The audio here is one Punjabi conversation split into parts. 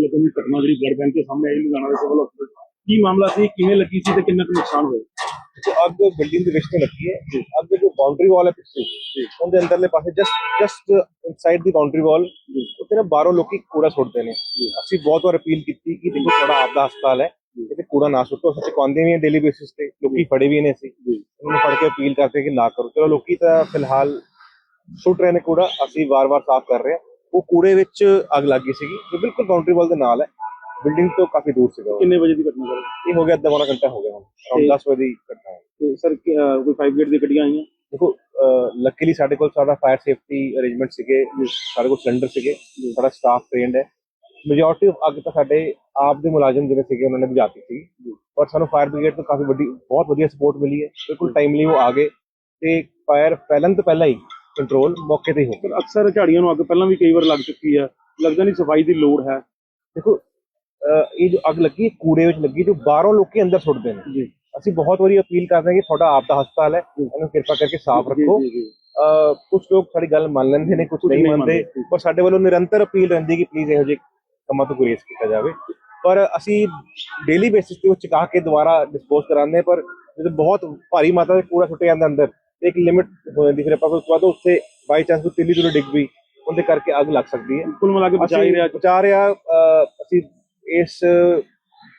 ਲੱਗਣ ਦੀ ਘਟਨਾ ਜਿਹੜੀ ਬਲੱਡ ਬੈਂਕ ਦੇ ਸਾਹਮਣੇ ਆਈ ਲੁਧਿਆਣਾ ਦੇ ਸਿਵਲ ਹਸਪੀਟਲ ਕੀ ਮਾਮਲਾ ਸੀ? ਕਿਵੇਂ ਲੱਗੀ ਸੀ ਤੇ ਕਿੰਨਾ ਕੁ ਨੁਕਸਾਨ ਹੋਇਆ? ਤੇ ਅੱਗ ਬਿਲਡਿੰਗ ਦੇ ਵਿੱਚ ਤੇ ਲੱਗੀ ਹੈ। ਅੱਗ ਦੇ ਜੋ ਬਾਉਂਡਰੀ ਵਾਲ ਹੈ ਪਿੱਛੇ। ਉਹਦੇ ਅੰਦਰਲੇ ਪਾਸੇ ਜਸਟ ਜਸਟ ਇਨਸਾਈਡ ਦੀ ਬਾਉਂਡਰੀ ਵਾਲ ਉੱਤੇ ਨਾ ਬਾਹਰੋਂ ਲੋਕੀ ਕੂੜਾ ਸੁੱਟਦੇ ਨੇ। ਅਸੀਂ ਬਹੁਤ ਵਾਰ ਅਪੀਲ ਕੀਤੀ ਕਿ ਦੇਖੋ ਤੁਹਾਡਾ ਆਪ ਦਾ ਹਸਪਤਾਲ ਹੈ। ਇੱਥੇ ਕੂੜਾ ਨਾ ਸੁੱਟੋ। ਅਸੀਂ ਚੁਕਾਉਂਦੇ ਵੀ ਹਾਂ ਡੇਲੀ ਬੇਸਿਸ ਤੇ। ਲੋਕੀ ਫੜੇ ਵੀ ਨੇ ਅਸੀਂ। ਉਹਨਾਂ ਨੂੰ ਫੜ ਕੇ ਅਪੀਲ ਕਰਦੇ ਕਿ ਨਾ ਕਰੋ। ਚਲੋ ਲੋਕੀ ਤਾਂ ਫਿਲਹਾਲ ਸੁੱਟ ਰਹੇ ਨੇ ਕੂੜਾ। ਅਸੀਂ ਵਾਰ-ਵਾਰ ਸਾਫ਼ ਕਰ ਰਹੇ ਹਾਂ। ਉਹ ਕੂੜੇ ਵਿੱਚ ਅੱਗ ਲੱਗੀ ਸੀਗੀ ਜੋ ਬਿਲਕੁਲ ਬਾਉਂਡਰੀ ਵਾਲ ਦੇ ਨਾਲ ਹੈ। ਬਿਲਡਿੰਗ ਤੋਂ ਕਾਫੀ ਦੂਰ ਸੀਗਾ ਉਹ। ਕਿੰਨੇ ਵਜੇ ਦੀ ਘਟਨਾ ਸਰ? ਇਹ ਹੋ ਗਿਆ ਅੱਧਾ ਪੌਣਾ ਘੰਟਾ ਹੋ ਗਿਆ ਹੁਣ। ਅਰਾਊਂਡ 10 ਵਜੇ ਦੀ ਘਟਨਾ ਹੈ। ਤੇ ਸਰ ਕੀ, ਅਹ, ਕੋਈ 5 ਗੇਟ ਦੀ ਗੱਡੀਆਂ ਆਈਆਂ? ਦੇਖੋ ਲੱਕੀਲੀ ਸਾਡੇ ਕੋਲ ਸਾਡਾ ਫਾਇਰ ਸੇਫਟੀ ਅਰੇਂਜਮੈਂਟ ਸੀਗੇ ਸਾਡੇ ਕੋਲ ਸਿਲੰਡਰ ਸੀਗੇ ਸਾਡਾ ਸਟਾਫ ਟ੍ਰੇਨਡ ਹੈ। ਮੈਜੋਰਟੀ ਆਫ ਅੱਗ ਤਾਂ ਸਾਡੇ ਆਪ ਦੇ ਮੁਲਾਜ਼ਮ ਜਿਹੜੇ ਸੀਗੇ ਉਹਨਾਂ ਨੇ ਬੁਝਾਤੀ ਸੀ। ਪਰ ਸਾਨੂੰ ਫਾਇਰ ਬ੍ਰਿਗੇਡ ਤੋਂ ਕਾਫੀ ਵੱਡੀ ਬਹੁਤ ਵਧੀਆ ਸਪੋਰਟ ਮਿਲੀ ਹੈ। ਬਿਲਕੁਲ ਟਾਈਮਲੀ ਉਹ ਆ ਗਏ। ਤੇ ਫਾਇਰ ਫੈਲਣ ਤੋਂ ਪਹਿਲਾਂ ਹੀ ਕੰਟਰੋਲ ਮੌਕੇ ਤੇ ਹੀ ਹੋ ਗਿਆ ਸਰ ਅਕਸਰ ਝਾੜੀਆਂ ਨੂੰ ਅੱਗ ਪਹਿਲਾਂ ਵੀ ਕਈ ਵਾਰ ਲੱਗ ਚੁੱਕੀ ਹੈ ਲੱਗਦਾ ਨਹੀਂ ਸਫ਼ਾਈ ਦੀ ਲੋੜ ਹੈ। ਦੇਖੋ ਇਹ ਜੋ ਅੱਗ ਲੱਗੀ ਕੂੜੇ ਵਿੱਚ ਲੱਗੀ ਜੋ ਬਾਹਰੋਂ ਲੋਕੀ ਅੰਦਰ ਸੁੱਟਦੇ ਨੇ। ਜੀ। ਅਸੀਂ ਬਹੁਤ ਵਾਰੀ ਅਪੀਲ ਕਰਦੇ ਹਾਂ ਕਿ ਤੁਹਾਡਾ ਆਪ ਦਾ ਹਸਪਤਾਲ ਹੈ। ਇਹਨੂੰ ਕਿਰਪਾ ਕਰਕੇ ਸਾਫ਼ ਰੱਖੋ। ਕੁਝ ਲੋਕ ਸਾਡੀ ਗੱਲ ਮੰਨ ਲੈਂਦੇ ਨੇ ਕੁਝ ਨਹੀਂ ਮੰਨਦੇ। ਪਰ ਸਾਡੇ ਵੱਲੋਂ ਨਿਰੰਤਰ ਅਪੀਲ ਰਹਿੰਦੀ ਕਿ ਪਲੀਜ਼ ਇਹੋ ਜਿਹੇ ਕੰਮਾਂ ਤੋਂ ਗੁਰੇਜ਼ ਕੀਤਾ ਜਾਵੇ। ਪਰ ਅਸੀਂ ਡੇਲੀ ਬੇਸਿਸ ਤੇ ਉਹ ਚੁਕਾ ਕੇ ਦੁਬਾਰਾ ਡਿਸਪੋਜ਼ ਕਰਾਉਂਦੇ ਪਰ ਜਦੋਂ ਬਹੁਤ ਭਾਰੀ ਮਾਤਰਾ ਵਿੱਚ ਕੂੜਾ ਸੁੱਟਿਆ ਜਾਂਦਾ ਅੰਦਰ ਇੱਕ ਲਿਮਿਟ ਹੋ ਜਾਂਦੀ ਫਿਰ ਆਪਾਂ ਉਸ ਤੋਂ ਬਾਅਦ ਉੱਥੇ ਬਾਈ ਚਾਂਸ ਕੋਈ ਤਿੱਲੀ ਤੁਲੀ ਡਿੱਗ ਵੀ ਉਹਦੇ ਕਰਕੇ ਅੱਗ ਲੱਗ ਸਕਦੀ ਹੈ। ਕੁੱਲ ਮਿਲਾ ਕੇ ਬਚਾ ਹੀ ਰਿਹਾ ਬਚਾ ਰਿਹਾ ਅਸੀਂ ਇਸ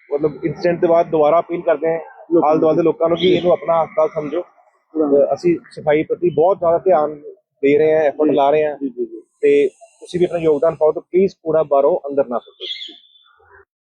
ਮਤਲਬ ਇਨਸੀਡੈਂਟ ਦੇ ਬਾਅਦ ਦੁਬਾਰਾ ਅਪੀਲ ਕਰਦੇ ਹਾਂ ਹਾਲ ਦੁਆਲ ਦੇ ਲੋਕਾਂ ਨੂੰ ਕਿ ਇਹਨੂੰ ਆਪਣਾ ਹਸਪਤਾਲ ਸਮਝੋ। ਅਸੀਂ ਸਫ਼ਾਈ ਪ੍ਰਤੀ ਬਹੁਤ ਜ਼ਿਆਦਾ ਧਿਆਨ ਦੇ ਰਹੇ ਹਾਂ ਐਫਰਟ ਲਾ ਰਹੇ ਹਾਂ। ਤੇ ਤੁਸੀਂ ਵੀ ਆਪਣਾ ਯੋਗਦਾਨ ਪਾਓ ਤਾਂ ਪਲੀਜ਼ ਕੂੜਾ ਬਾਹਰੋਂ ਅੰਦਰ ਨਾ ਸੁੱਟੋ।